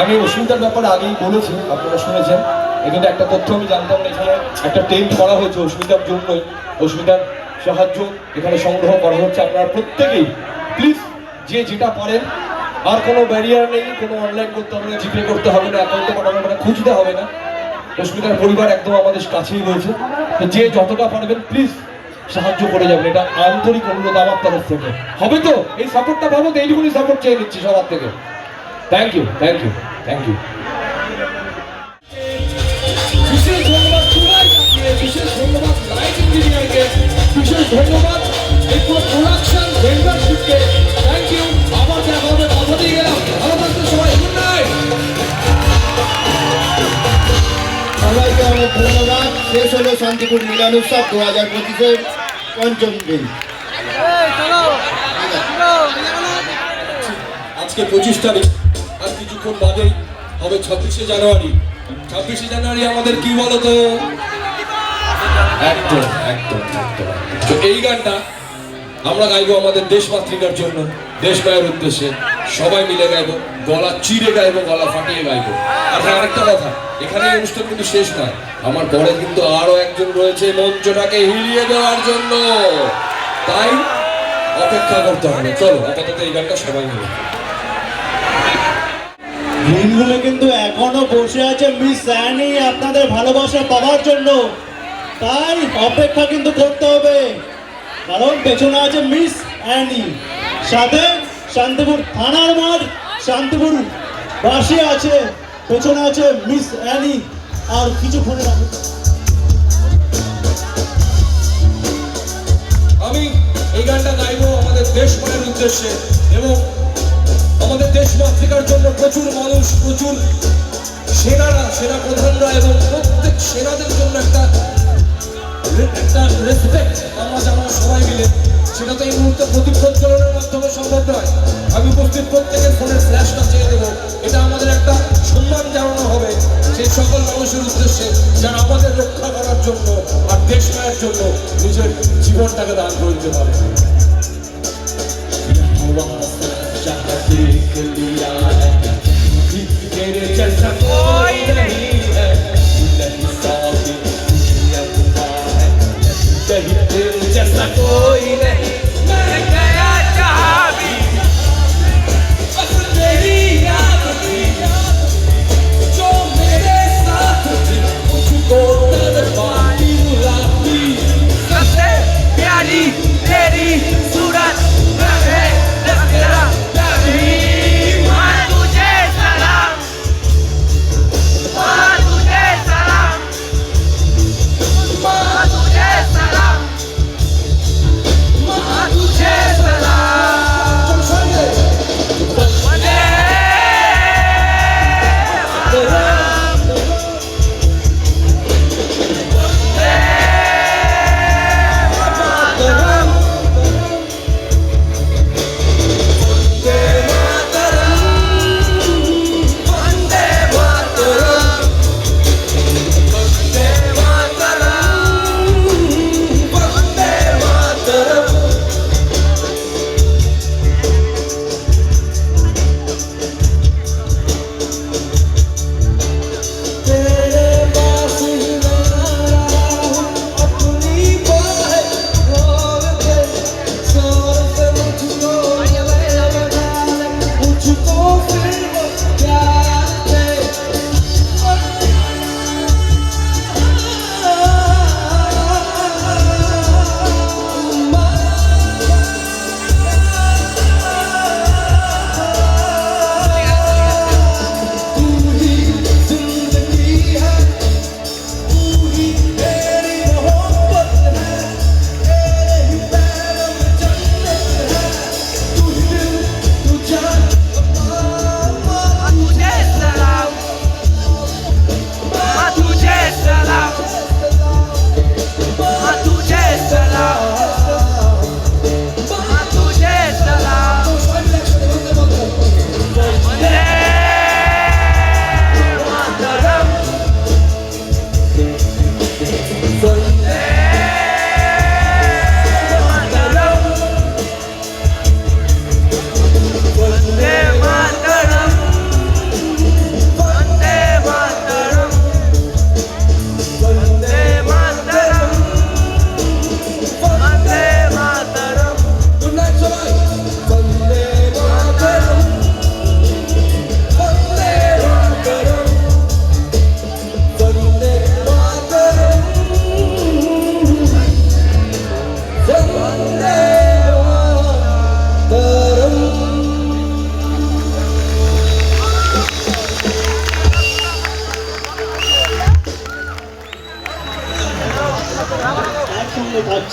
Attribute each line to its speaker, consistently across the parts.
Speaker 1: আমি অসুবিধার ব্যাপারে আগেই বলেছি, আপনারা শুনেছেন। এখানে একটা তথ্য আমি জানতাম না এখানে। একটা টেন্ট করা হয়েছে অসুবিধার জন্যই অসুবিধার সাহায্য এখানে সংগ্রহ করা হচ্ছে। আপনারা প্রত্যেকেই প্লিজ যে যেটা পারেন, আর কোনো ব্যারিয়ার নেই, কোনো অনলাইন করতে হবে না, জিপে করতে হবে না অ্যাকাউন্টে পাঠানো হবে না, খুঁজতে হবে না। অসুবিধার পরিবার একদম আমাদের কাছেই রয়েছে। যে যতটা পারবেন প্লিজ সাহায্য করে যাবেন। এটা আন্তরিক অনুরোধ আমার তরফ থেকে। হবে তো? এই সাপোর্টটা পাবো তো? এইটুকুনি সাপোর্ট চেয়ে নিচ্ছি সবার থেকে। Thank you thank you thank you বিশেষ ধন্যবাদ বিশেষ ধন্যবাদ লাইট ইঞ্জিনিয়ারকে বিশেষ ধন্যবাদ এই প্রোডাকশন ভেন্ডারশিপকে থ্যাংক ইউ আবার দেখা হবে কথা দিয়ে গেলাম ভালো থাকতে সবাই গুড নাইট
Speaker 2: সবাইকে অনেক ধন্যবাদ। শেষ হলো শান্তিপুর মিলন উৎসব দু হাজার পঁচিশের পঞ্চম দিন।
Speaker 1: আজকে পঁচিশ তারিখ। কিছুক্ষণ বাদেই হবে ছাব্বিশে জানুয়ারি। ছাব্বিশে জানুয়ারি আমাদের কি একদম তো এই গানটা আমরা গাইবো আমাদের দেশমাতৃকার জন্য। দেশ মায়ের উদ্দেশ্যে সবাই মিলে গাইবো, গলা চিরে গাইবো, গলা ফাটিয়ে গাইবো। আর হ্যাঁ আরেকটা কথা, এখানে অনুষ্ঠান কিন্তু শেষ নয়। আমার পরে কিন্তু আরও একজন রয়েছে মঞ্চটাকে হিলিয়ে দেওয়ার জন্য। তাই অপেক্ষা করতে হবে। চলো, আপাতত এই গানটা সবাই মিলে।
Speaker 2: দিনগুলো কিন্তু এখনও বসে আছে মিস স্যানি, আপনাদের ভালোবাসা পাওয়ার জন্য। তাই অপেক্ষা কিন্তু করতে হবে। কারণ পেছনে আছে মিস অ্যানি সাথে শান্তিপুর থানার মাঠ, শান্তিপুর বাসী আছে। পেছনে আছে মিস অ্যানি আর কিছুক্ষণের আগে
Speaker 1: আমি এই গানটা গাইবো আমাদের দেশ মায়ের উদ্দেশ্যে এবং আমাদের দেশ মাতৃকার জন্য প্রচুর মানুষ, প্রচুর সেনারা সেনা প্রধানরা এবং প্রত্যেক সেনাদের জন্য একটা একটা রেসপেক্ট আমরা জানাব সবাই মিলে। সেটা তো এই মুহূর্তে প্রদীপ প্রজ্বলনের মাধ্যমে সম্ভব নয়। আমি উপস্থিত প্রত্যেকের ফোনের ফ্ল্যাশটা চেয়ে দেবো এটা আমাদের একটা সম্মান জানানো হবে সেই সকল মানুষের উদ্দেশ্যে যারা আমাদের রক্ষা করার জন্য আর দেশ মায়ের জন্য নিজের জীবনটাকে দান করে দিতে পারে।
Speaker 3: Please, can just a
Speaker 2: boy.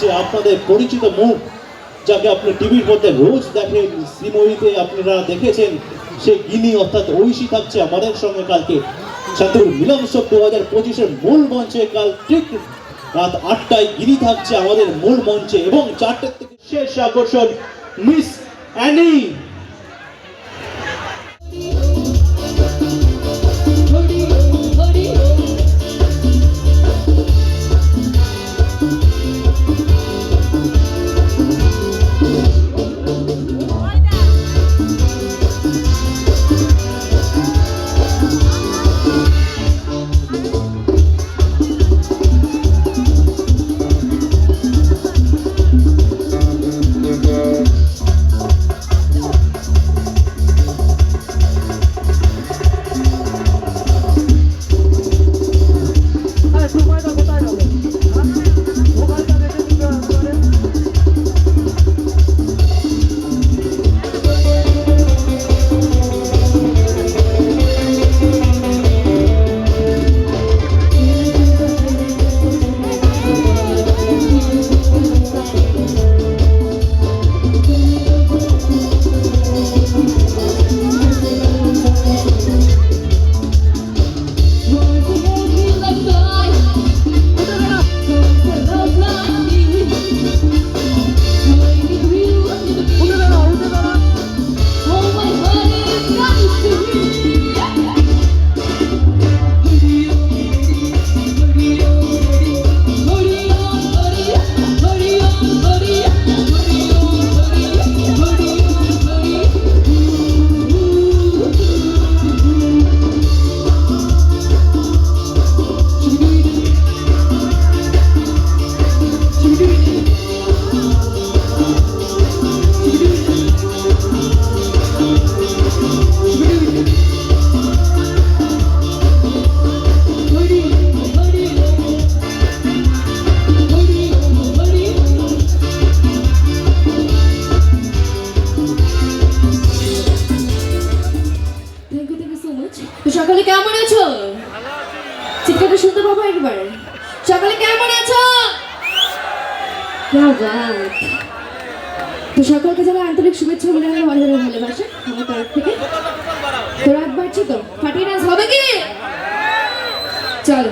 Speaker 2: থাকছে আপনাদের পরিচিত মুখ, যাকে আপনি টিভির মধ্যে রোজ দেখেন শ্রীময়ীতে আপনারা দেখেছেন, সে গিনি অর্থাৎ ঐশী থাকছে আমাদের সঙ্গে কালকে। শান্তিপুর মিলন উৎসব দু হাজার পঁচিশের মূল মঞ্চে কাল ঠিক রাত আটটায় গিনি থাকছে আমাদের মূল মঞ্চে এবং চারটের থেকে শেষ আকর্ষণ মিস অ্যানি।
Speaker 4: সকলে কেমন আছো? তো সকলকে যারা আন্তরিক শুভেচ্ছা বলে হলো অনেক ভালোবাসে আমার তরফ থেকে। তো রাত বাড়ছি তো? ফাটিয়ে নাচ হবে কি? চলো।